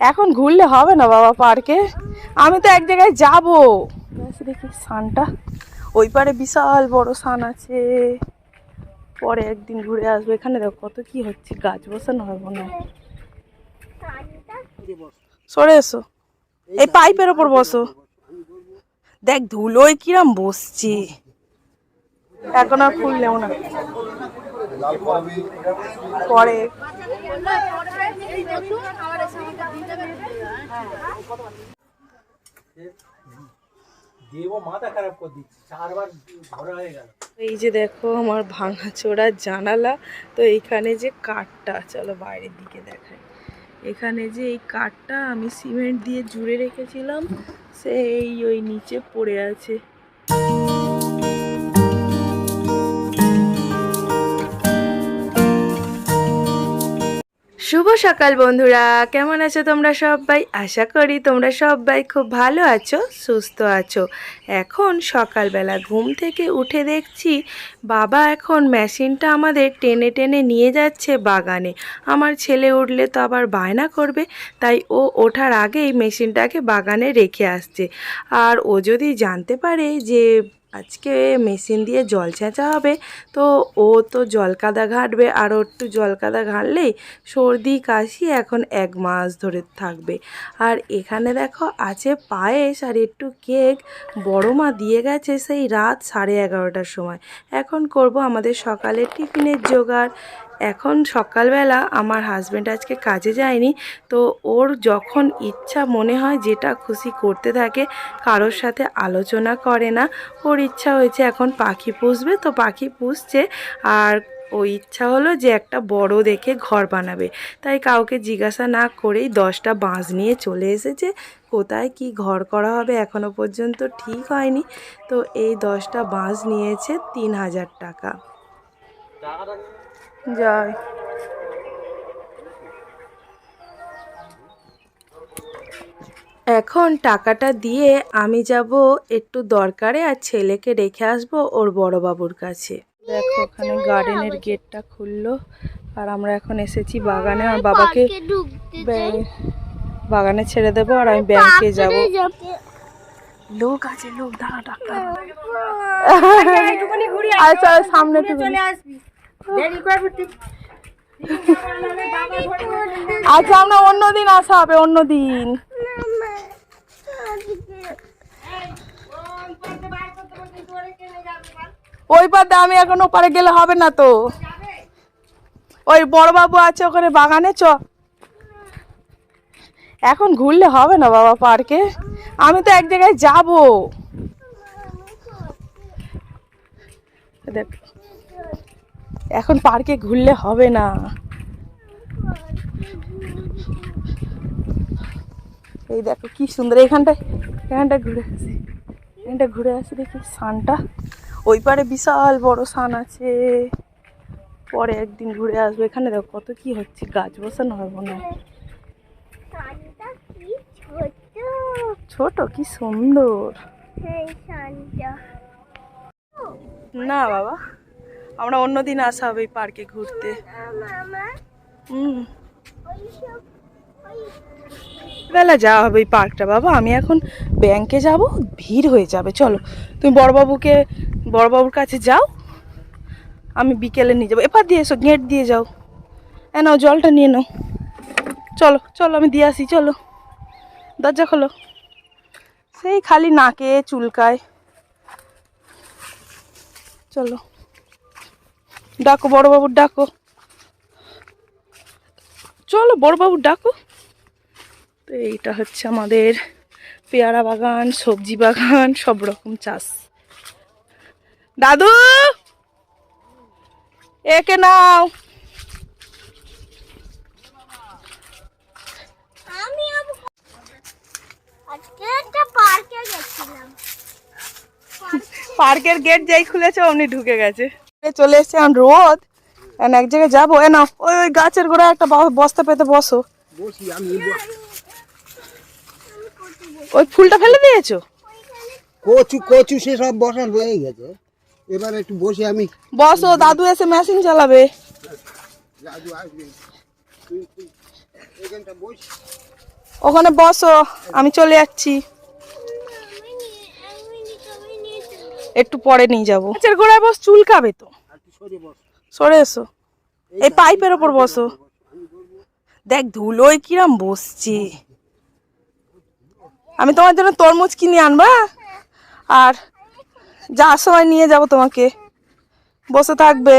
এখন ঘুরলে হবে না বাবা পার্কে আমি তো এক জায়গায় যাব। দেখি সানটা। ওই পারে বিশাল বড় সান আছে। পরে একদিন ঘুরে আসব। এখানে দেখো কত কি হচ্ছে। গাছ বসানো হবে হয়। সরে এসো। এই পাইপের ওপর বসো। দেখ ধুলোয় কিরাম বসছে। এখন আর খুললেও না। পরে। এই যে দেখো আমার ভাঙাচোরা জানালা তো এইখানে যে কাঠটা চলো বাইরের দিকে দেখাই। এখানে যে এই কাঠটা আমি সিমেন্ট দিয়ে জুড়ে রেখেছিলাম সেই ওই নিচে পড়ে আছে। শুভ সকাল বন্ধুরা। কেমন আছো তোমরা সবাই? আশা করি তোমরা সবাই খুব ভালো আছো, সুস্থ আছো। এখন সকালবেলা ঘুম থেকে উঠে দেখছি বাবা এখন মেশিনটা আমাদের টেনে টেনে নিয়ে যাচ্ছে বাগানে। আমার ছেলে উঠলে তো আবার বায়না করবে, তাই ও ওঠার আগেই মেশিনটাকে বাগানে রেখে আসছে। আর ও যদি জানতে পারে যে আজকে মেশিন দিয়ে জল ছেঁচা হবে। তো ও তো জল কাদা ঘাঁটবে, আর একটু জল কাদা ঘাঁটলেই সর্দি, কাশি এখন এক মাস ধরে থাকবে। আর এখানে দেখো আছে পায়েস আর একটু কেক। বড় মা দিয়ে গেছে সেই রাত সাড়ে এগারোটার সময়। এখন করব আমাদের সকালের টিফিনের জোগাড়। এখন সকালবেলা আমার হাজব্যান্ড আজকে কাজে যায়নি, তো ওর যখন ইচ্ছা মনে হয় যেটা খুশি করতে থাকে, কারোর সাথে আলোচনা করে না। ওর ইচ্ছা হয়েছে এখন পাখি পুষবে, তো পাখি পুষছে। আর ও ইচ্ছা হলো যে একটা বড় দেখে ঘর বানাবে। তাই কাউকে জিজ্ঞাসা না করেই দশটা বাঁশ নিয়ে চলে এসেছে। কোথায় কি ঘর করা হবে এখনও পর্যন্ত ঠিক হয়নি। তো এই দশটা বাঁশ নিয়েছে তিন হাজার টাকা। যাই। এখন টাকাটা দিয়ে আমি যাব একটু দরকারে আর ছেলেকে রেখে আসব ওর বড় বাবুর কাছে। দেখো ওখানে গার্ডেনের গেটটা খুললো আর আমরা এখন এসেছি বাগানে। আর বাবাকে ব্যাং- বাগানে ছেড়ে দেবো আর আমি ব্যাংকে যাব। লোক আছে লোক দাঁড়া টাকা আচ্ছা সামনে একটু আচ্ছা আমরা অন্যদিন আসা হবে অন্যদিন ওই পাতে আমি এখন ওপারে গেলে হবে না তো। ওই বড়বাবু আছে ওখানে বাগানে, চ। এখন ঘুরলে হবে না বাবা পার্কে। আমি তো এক জায়গায় যাব। দেখ। এখন পার্কে ঘুরলে হবে না। এই দেখো কি সুন্দর এখানটায় এখানটা ঘুরে আসি। এখানটা ঘুরে আসি দেখি সানটা। ওই পারে বিশাল বড় সান আছে। পরে একদিন ঘুরে আসব। এখানে দেখো কত কি হচ্ছে গাছ বসানো হবে হয়। কি ছোট। ছোট কি সুন্দর। না বাবা। আমরা অন্যদিন আসা হবে পার্কে ঘুরতে। বেলা যাওয়া হবে এই পার্কটা বাবা, আমি এখন ব্যাংকে যাব, ভিড় হয়ে যাবে, চলো। তুমি বড়বাবুকে, বড়বাবুর কাছে যাও, আমি বিকেলে নিয়ে যাব। এবার দিয়ে এসো গেট দিয়ে যাও। এ নাও, জলটা নিয়ে নাও। চলো চলো, আমি দিয়ে আসি, চলো। দরজা খোলো। সেই খালি নাকে, চুলকায়। চলো। ডাকো বড়বাবুর ডাকো। চলো বড়বাবুর ডাকো। তো এইটা হচ্ছে আমাদের পেয়ারা বাগান সবজি বাগান সব রকম চাষ। দাদু! একে নাও। আমি আজকে একটা পার্কে গেছিলাম। পার্কের গেট যেই খুলেছে অমনি ঢুকে গেছে। চলে এসছে এখন রোদ এখন এক জায়গায় যাব এ নাও ওই ওই গাছের গোড়ায় একটা বস্তা পেতে বসো। বসি ওই ফুলটা ফেলে দিয়েছ? কচু কচু সে সব বসান হয়ে গেছে। এবার একটু বসে আমি বসো দাদু এসে মেশিন চালাবে। আসবে। এখানটা বস। ওখানে বসো আমি চলে যাচ্ছি আমি নিয়ে আমি নিয়ে আমি নিয়ে চলবো। একটু পরে নিয়ে যাব। গাছের গোড়ায় বস চুলকাবে তো। সরে এসো। এই পাইপের ওপর বসো। দেখ ধুলোয় কিরাম বসছে। আমি তোমার জন্য তরমুজ কিনে আনবা। আর যাওয়ার সময় নিয়ে যাব তোমাকে। বসে থাকবে।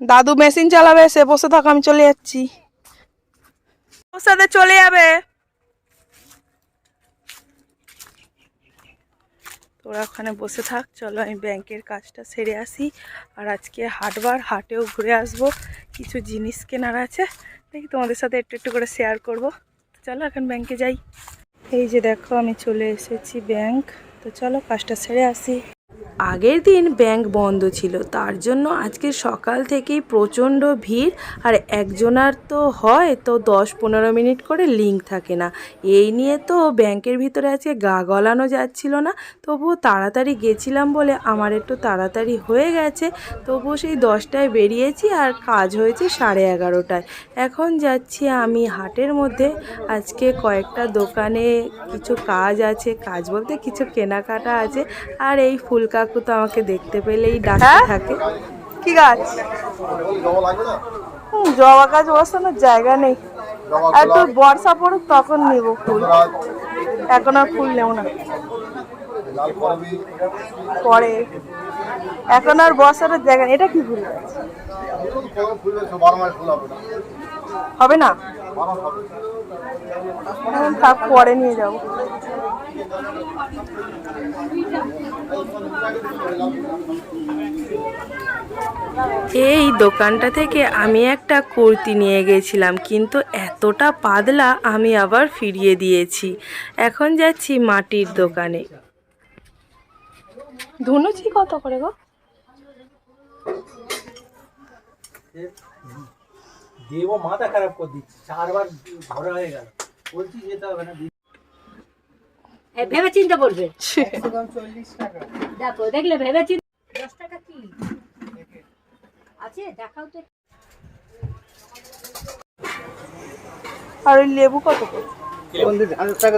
দাদু মেশিন চালাবে সে বসে থাকো আমি চলে যাচ্ছি। ওর সাথে চলে যাবে। তোরা ওখানে বসে থাক। চলো আমি ব্যাংকের কাজটা সেরে আসি। আর আজকে হাটবার, হাটেও ঘুরে আসব। কিছু জিনিস কেনার আছে। দেখি তোমাদের সাথে একটু একটু করে শেয়ার করব। চলো এখন ব্যাংকে যাই। এই যে দেখো, আমি চলে এসেছি ব্যাংক। তো চলো কাজটা সেরে আসি। আগের দিন ব্যাংক বন্ধ ছিল। তার জন্য আজকে সকাল থেকেই প্রচণ্ড ভিড়। আর একজনার তো হয়, তো দশ পনেরো মিনিট করে লিঙ্ক থাকে না। এই নিয়ে তো ব্যাংকের ভিতরে আজকে গা গলানো যাচ্ছিল না। তবুও তাড়াতাড়ি গেছিলাম বলে আমার একটু তাড়াতাড়ি হয়ে গেছে। তবুও সেই দশটায় বেরিয়েছি আর কাজ হয়েছে সাড়ে এগারোটায়। এখন যাচ্ছি আমি হাটের মধ্যে। আজকে কয়েকটা দোকানে কিছু কাজ আছে। কাজ বলতে কিছু কেনাকাটা আছে। আর এই ফুল কাকু তো আমাকে দেখতে পেলেই ডাকতে থাকে। কি গাছ? হুম, জবা গাছ বসানোর জায়গা নেই। আর তোর বর্ষা পড়ুক তখন নেব ফুল। এখন আর ফুল নেব না। পরে। এখন আর বসানোর জায়গা নেই। এটা কি ফুল হবে না? পরে নিয়ে যাব। এই দোকানটা থেকে আমি একটা কুর্তি নিয়ে গেছিলাম কিন্তু এতটা পাতলা আমি আবার ফিরিয়ে দিয়েছি। এখন যাচ্ছি মাটির দোকানে। ধুনুচি কত করে গো? দেব মাথা খারাপ করে দিচ্ছে চারবার ধরা হয়ে গেল। বলছি যেতে হবে না ভেবে চিন্তে বলবে। দেখো দেখলে ভেবে চিন্তে দশ টাকা কি? আছে? দেখাও তো। আর ওই লেবু কত করে?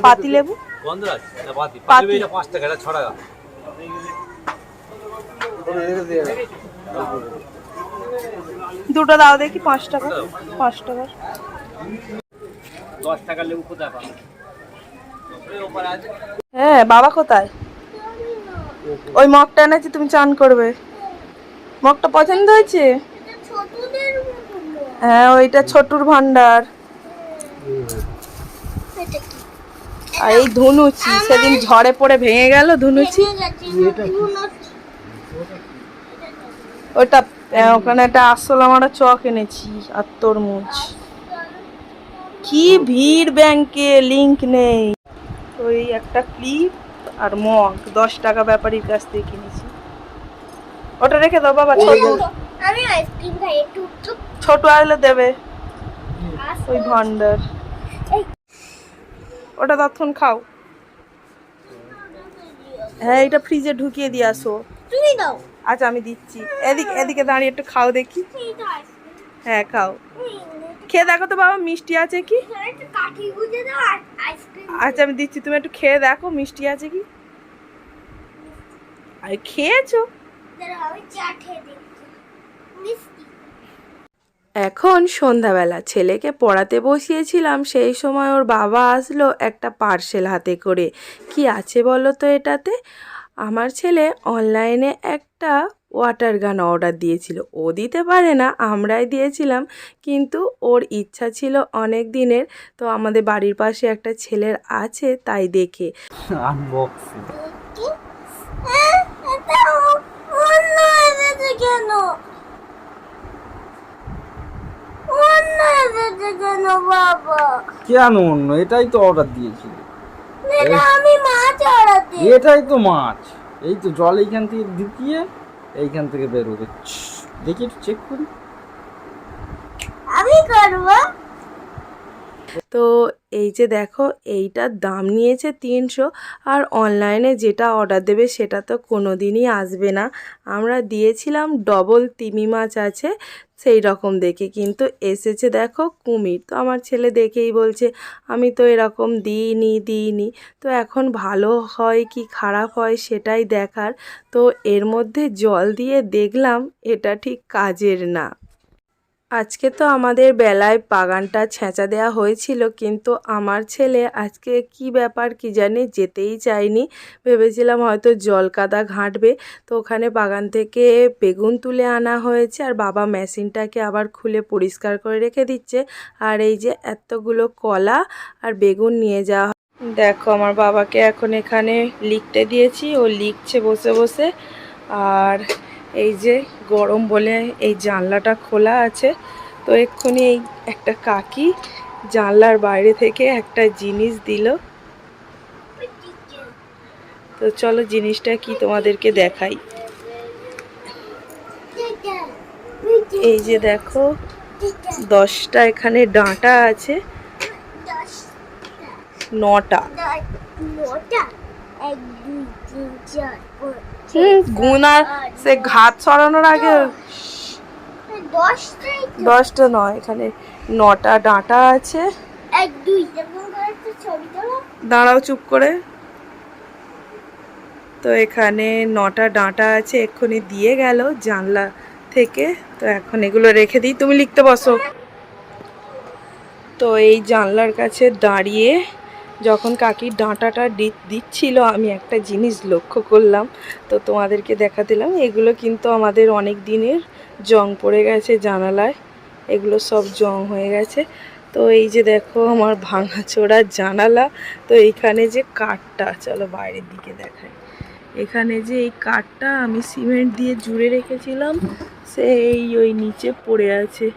পাতি লেবু? পাঁচ টাকা এটা ছ টাকা। দুটো দাও দেখি পাঁচ টাকা। পাঁচ টাকার দশ টাকার লেবু কোথায় পাবে? হ্যাঁ বাবা কোথায়? ওই মগটা এনেছি, তুমি চান করবে। মগটা পছন্দ হয়েছে। হ্যাঁ ওইটা ছোটুর ভান্ডার। আর এই ধুনুচি, সেদিন ঝড়ে পড়ে ভেঙে গেল ধুনুচি। ধুনুচি। ওইটা ওখানে একটা আসল আমরা চক এনেছি আর তরমুজ। কি ভিড় ব্যাংকে লিংক নেই। ওই একটা ক্লিপ আর মগ দশ টাকা ব্যাপারীর কাছ থেকে কিনেছি। ওটা রেখে দাও বাবা ছোট। আমি আইসক্রিম খাই একটু ছোট আসলে দেবে। ওই ভান্ডার। ওটা তখন খাও। হ্যাঁ এটা ফ্রিজে ঢুকিয়ে দিয়ে আসো। তুমি দাও। আচ্ছা আমি দিচ্ছি। এদিক এদিকে দাঁড়িয়ে একটু খাও দেখি। হ্যাঁ খাও। খেয়ে দেখো তো বাবা মিষ্টি আছে কি? একটু কাঠি গুঁজে দাও আইসক্রিম। আচ্ছা আমি দিচ্ছি তুমি একটু খেয়ে দেখো মিষ্টি আছে কি? আর খেয়েছো? এখন সন্ধ্যাবেলা ছেলেকে পড়াতে বসিয়েছিলাম সেই সময় ওর বাবা আসলো একটা পার্সেল হাতে করে। কি আছে বলো তো এটাতে? আমার ছেলে অনলাইনে একটা ওয়াটার গান অর্ডার দিয়েছিল। ও দিতে পারে না আমরাই দিয়েছিলাম। কিন্তু ওর ইচ্ছা ছিল অনেক দিনের। তো আমাদের বাড়ির পাশে একটা ছেলের আছে তাই দেখে। আনবক্সিং কেন অন্য? কেন বাবা কেন অন্য এটাই তো অর্ডার দিয়েছিল। আমি মাছ অর্ডার দিই এটাই তো মাছ। এই তো জল এইখান থেকে ঢুকিয়ে এইখান থেকে বের হবে দেখি একটু চেক করি। আমি করব। তো এই যে দেখো এইটার দাম নিয়েছে তিনশো আর অনলাইনে যেটা অর্ডার দেবে সেটা তো কোনো দিনই আসবে না। আমরা দিয়েছিলাম ডবল তিমি মাছ আছে, সেই রকম দেখে। কিন্তু এসেছে দেখো কুমির। তো আমার ছেলে দেখেই বলছে, আমি তো এরকম দিইনি দিইনি। তো এখন ভালো হয় কি খারাপ হয় সেটাই দেখার। তো এর মধ্যে জল দিয়ে দেখলাম, এটা ঠিক কাজের না। আজকে তো আমাদের বেলায় বাগানটা ছেঁচা দেওয়া হয়েছিল, কিন্তু আমার ছেলে আজকে কি ব্যাপার কি জানি যেতেই চায়নি ভেবেছিলাম হয়তো জল কাদা ঘাঁটবে, তো ওখানে বাগান থেকে বেগুন তুলে আনা হয়েছে, আর বাবা মেশিনটাকে আবার খুলে পরিষ্কার করে রেখে দিচ্ছে আর এই যে এতগুলো কলা আর বেগুন নিয়ে যাওয়া। দেখো, আমার বাবাকে এখন এখানে লিখতে দিয়েছি, ও লিখছে বসে বসে আর এই যে গরম বলে এই জানলাটা খোলা আছে, তো এক্ষুনি এই একটা কাকি জানলার বাইরে থেকে একটা জিনিস দিল। তো চলো জিনিসটা কি তোমাদেরকে দেখাই। এই যে দেখো, দশটা এখানে ডাঁটা আছে। নটা। নটা, এক, দুই, তিন, চার হুম গুনার সে ঘাত সরানোর আগে দশটা নয় এখানে নটা ডাঁটা আছে। দাঁড়াও চুপ করে। তো এখানে নটা ডাঁটা আছে এক্ষুনি দিয়ে গেল জানলা থেকে। তো এখন এগুলো রেখে দিই তুমি লিখতে বসো। তো এই জানলার কাছে দাঁড়িয়ে যখন কাকির ডাঁটাটা দিচ্ছিল, আমি একটা জিনিস লক্ষ্য করলাম। তো তোমাদেরকে দেখা দিলাম, এগুলো কিন্তু আমাদের অনেক দিনের জং পড়ে গেছে জানালায়। এগুলো সব জং হয়ে গেছে। তো এই যে দেখো আমার ভাঙাচোরা জানালা, তো এইখানে যে কাঠটা, চলো বাইরের দিকে দেখাই। এখানে যে এই কাঠটা আমি সিমেন্ট দিয়ে জুড়ে রেখেছিলাম, সেই ওই নিচে পড়ে আছে।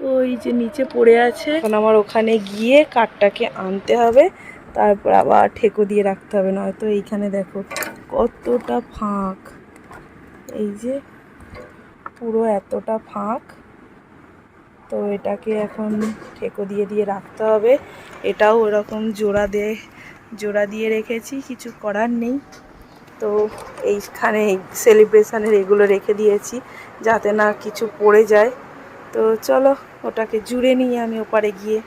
ওই যে নিচে পড়ে আছে। এখন আমার ওখানে গিয়ে কাঠটাকে আনতে হবে। তারপর আবার ঠেকো দিয়ে রাখতে হবে, নয়তো এইখানে দেখো কতটা ফাঁক। এই যে পুরো এতটা ফাঁক। তো এটাকে এখন ঠেকো দিয়ে দিয়ে রাখতে হবে। এটাও ওরকম জোড়া দিয়ে জোড়া দিয়ে রেখেছি, কিছু করার নেই। তো এইখানে সেলিব্রেশনের এগুলো রেখে দিয়েছি, যাতে না কিছু পড়ে যায়। তো চলো ওটাকে জুড়ে নিয়ে আমি ওপারে গিয়ে